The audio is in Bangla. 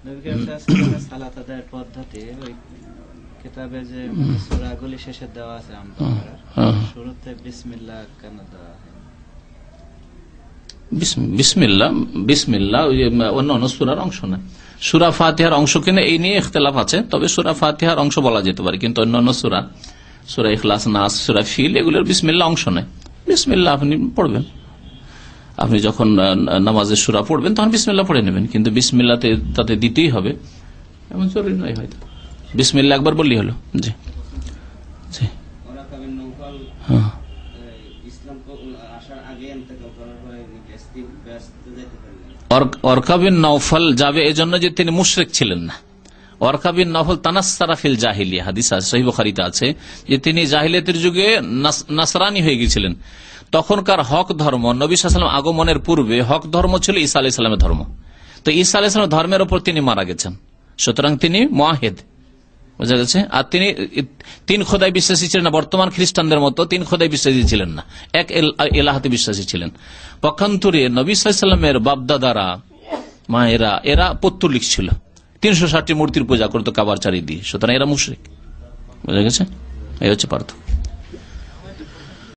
সালাত আদায়ের পদ্ধতি ওই কিতাবে যে সূরাগুলি শেষে দেওয়া আছে আম বাকারার হ্যাঁ। শুরুতে বিসমিল্লাহ কেন দেওয়া বিসমিল্লা বিসমিল্লা ওই যে, উম, অন্য অন্য সুরার অংশ না। সুরা ফাতিহার অংশ কিনা এই নিয়ে ইখতলাফ আছে তবে সুরা ফাতিহার অংশ বলা যেতে পারে কিন্তু অন্য অন্য সুরা সুরা ইখলাস নাস সুরা ফিল এগুলোর বিসমিল্লা অংশ নেই। বিসমিল্লা আপনি পড়বেন। আপনি যখন নামাজের সুরা পড়বেন তখন বিসমিল্লা পড়ে নেবেন। কিন্তু বিসমিল্লাতে তাতে দিতেই হবে। এমন জরুরি নয় হয়তো। বিসমিল্লা একবার বললেই হলো। জি। জি। নৌফল হ্যাঁ। অরকাবিন নওফল যাবে এজন্য যে তিনি মুশরেক ছিলেন না। অরকাবিন নফল তানাসারাফিল জাহিলিয়া হাদিস আছে সহিহ আছে যে তিনি জাহিলিয়াতের যুগে নাসরানি হয়ে গিয়েছিলেন। তখনকার হক ধর্ম, নবী আগমনের পূর্বে হক ধর্ম ছিল ঈসা আলাহ ইসলামের ধর্ম। তো ঈসা আলাহ ইসলামের ধর্মের ওপর তিনি মারা গেছেন। সুতরাং তিনি মোয়াহেদ। বোঝা গেছে আর তিনি, তিন খোদায় বিশ্বাসী ছিলেন না, বর্তমান খ্রিস্টানদের মতো তিন খোদায় বিশ্বাসী ছিলেন না। এক এল- এলাহাতে বিশ্বাসী ছিলেন। পক্ষান্তরে নবী সাল্লামের বাপদাদারা, মায়েরা, এরা পত্তলিক ছিল। তিনশো ষাটটি মূর্তির পূজা করতো কাবার চারি দিয়ে সুতরাং এরা মুশ্রিক। বোঝা গেছে? এই হচ্ছে পার্থক্য।